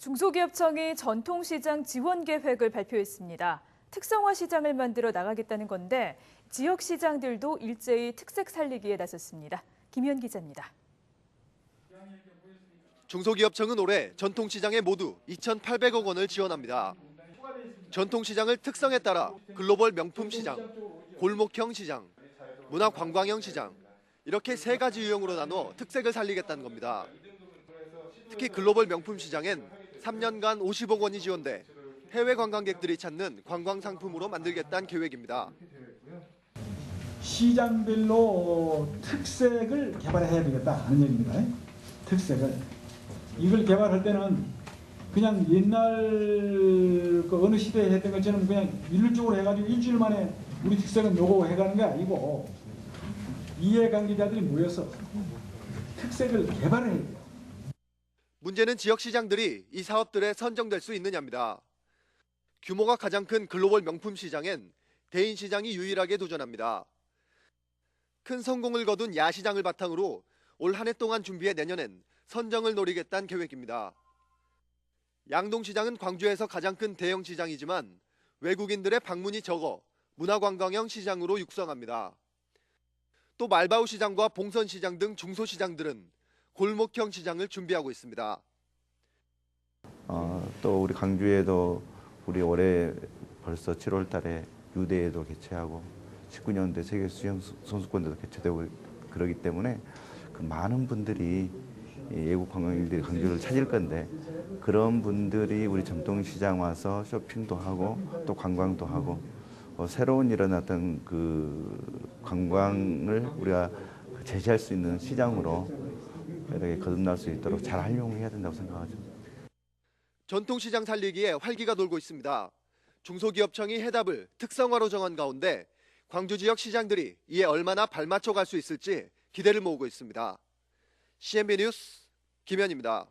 중소기업청이 전통시장 지원 계획을 발표했습니다. 특성화 시장을 만들어 나가겠다는 건데 지역 시장들도 일제히 특색 살리기에 나섰습니다. 김현 기자입니다. 중소기업청은 올해 전통시장에 모두 2,800억 원을 지원합니다. 전통시장을 특성에 따라 글로벌 명품 시장, 골목형 시장, 문화관광형 시장 이렇게 세 가지 유형으로 나눠 특색을 살리겠다는 겁니다. 특히 글로벌 명품 시장엔 3년간 50억 원이 지원돼 해외 관광객들이 찾는 관광 상품으로 만들겠다는 계획입니다. 시장별로 특색을 개발해야 되겠다 하는 얘기입니다. 특색을 이걸 개발할 때는 그냥 옛날 그 어느 시대에 했던 것처럼 그냥 일률적으로 해가지고 일주일 만에 우리 특색은 요거 해가는 게 아니고 이해관계자들이 모여서 특색을 개발해야 돼요. 문제는 지역 시장들이 이 사업들에 선정될 수 있느냐입니다. 규모가 가장 큰 글로벌 명품 시장엔 대인 시장이 유일하게 도전합니다. 큰 성공을 거둔 야시장을 바탕으로 올 한 해 동안 준비해 내년엔 선정을 노리겠다는 계획입니다. 양동시장은 광주에서 가장 큰 대형 시장이지만 외국인들의 방문이 적어 문화관광형 시장으로 육성합니다. 또 말바우 시장과 봉선 시장 등 중소시장들은 골목형 시장을 준비하고 있습니다. 어, 또 우리 광주에도 우리 올해 벌써 7월 달에 유대에도 개최하고 19년대 세계 수영 선수권대도 개최되고 그러기 때문에 그 많은 분들이 이 외국 관광객들이 광주를 찾을 건데 그런 분들이 우리 전통시장 와서 쇼핑도 하고 또 관광도 하고 어, 새로운 어떤 그 관광을 우리가 그 제시할 수 있는 시장으로 이렇게 거듭날 수 있도록 잘 활용해야 된다고 생각하죠. 전통시장 살리기에 활기가 돌고 있습니다. 중소기업청이 해답을 특성화로 정한 가운데 광주 지역 시장들이 이에 얼마나 발맞춰 갈 수 있을지 기대를 모으고 있습니다. CNB 뉴스 김현입니다.